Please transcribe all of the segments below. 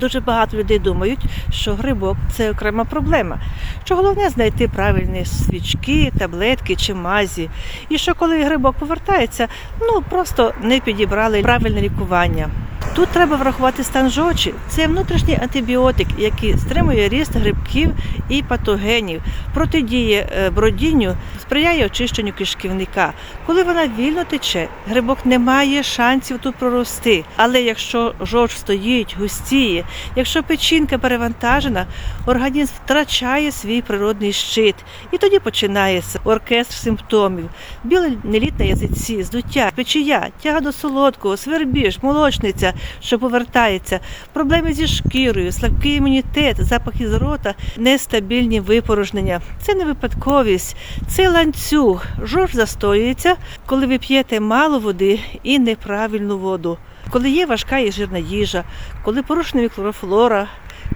Дуже багато людей думають, що грибок це окрема проблема. Що головне знайти правильні свічки, таблетки чи мазі. І що коли грибок повертається, ну просто не підібрали правильне лікування. Тут треба врахувати стан жовчі. Це внутрішній антибіотик, який стримує ріст грибків і патогенів, протидіє е, бродінню, сприяє очищенню кишківника. Коли вона вільно тече, грибок не має шансів тут прорости. Але якщо жовч стоїть, густіє, якщо печінка перевантажена, організм втрачає свій природний щит. І тоді починається оркестр симптомів: білий неліт на язиці, здуття, печія, тяга до солодкого, свербіж, молочниця, що повертається, проблеми зі шкірою, слабкий імунітет, запах із рота, нестабільні випорожнення. Це не випадковість, це ланцюг. Жовч застоюється, коли ви п'єте мало води і неправильну воду. Коли є важка і жирна їжа, коли порушена мікрофлора,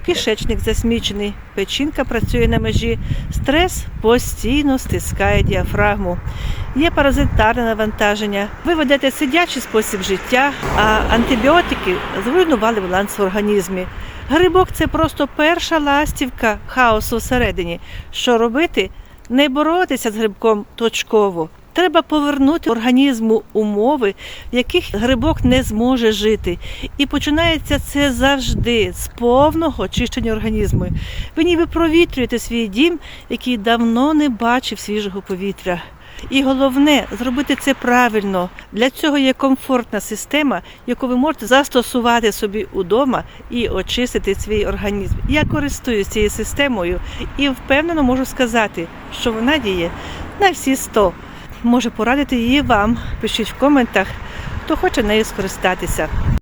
кишечник засмічений, печінка працює на межі, стрес постійно стискає діафрагму. Є паразитарне навантаження. Ви ведете сидячий спосіб життя, а антибіотики зруйнували баланс в організмі. Грибок це просто перша ластівка хаосу всередині. Що робити? Не боротися з грибком точково. Треба повернути організму умови, в яких грибок не зможе жити. І починається це завжди з повного очищення організму. Ви ніби провітрюєте свій дім, який давно не бачив свіжого повітря. І головне зробити це правильно. Для цього є комфортна система, яку ви можете застосувати собі удома і очистити свій організм. Я користуюсь цією системою і впевнено можу сказати, що вона діє на всі 100. Може порадити її вам. Пишіть в коментах, хто хоче нею скористатися.